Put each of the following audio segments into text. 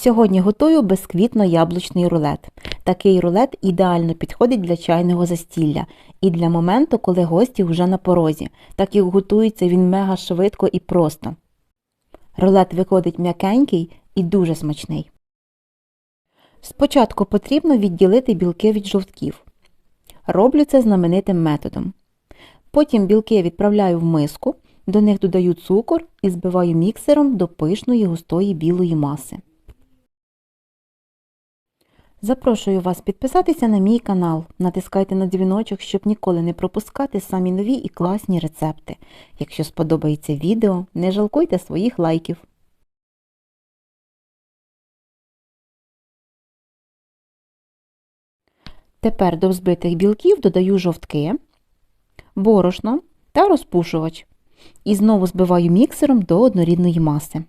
Сьогодні готую безквітно-яблучний рулет. Такий рулет ідеально підходить для чайного застілля і для моменту, коли гості вже на порозі, так як готується він мега швидко і просто. Рулет виходить м'якенький і дуже смачний. Спочатку потрібно відділити білки від жовтків. Роблю це знаменитим методом. Потім білки відправляю в миску, до них додаю цукор і збиваю міксером до пишної густої білої маси. Запрошую вас підписатися на мій канал, натискайте на дзвіночок, щоб ніколи не пропускати самі нові і класні рецепти. Якщо сподобається відео, не жалкуйте своїх лайків. Тепер до взбитих білків додаю жовтки, борошно та розпушувач і знову збиваю міксером до однорідної маси.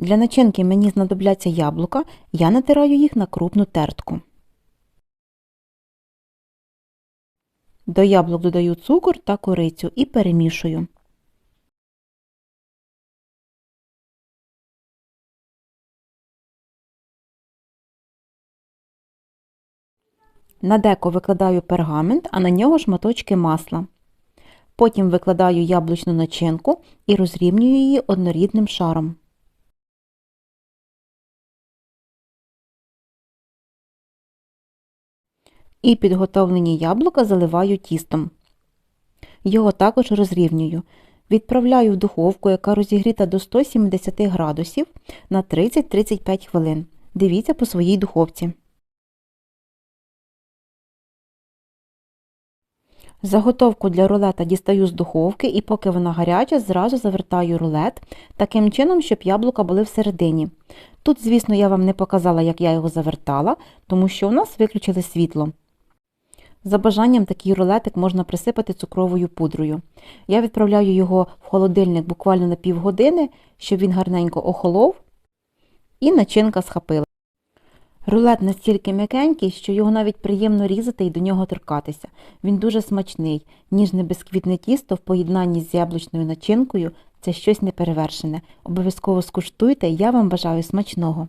Для начинки мені знадобляться яблука, я натираю їх на крупну тертку. До яблук додаю цукор та корицю і перемішую. На деко викладаю пергамент, а на нього шматочки масла. Потім викладаю яблучну начинку і розрівнюю її однорідним шаром. І підготовлені яблука заливаю тістом. Його також розрівнюю. Відправляю в духовку, яка розігріта до 170 градусів на 30-35 хвилин. Дивіться по своїй духовці. Заготовку для рулета дістаю з духовки і поки вона гаряча, зразу завертаю рулет таким чином, щоб яблука були всередині. Тут, звісно, я вам не показала, як я його завертала, тому що у нас виключили світло. За бажанням такий рулетик можна присипати цукровою пудрою. Я відправляю його в холодильник буквально на півгодини, щоб він гарненько охолов і начинка схапила. Рулет настільки м'якенький, що його навіть приємно різати і до нього торкатися. Він дуже смачний, ніжне безквітне тісто в поєднанні з яблучною начинкою це щось неперевершене. Обов'язково скуштуйте, я вам бажаю смачного.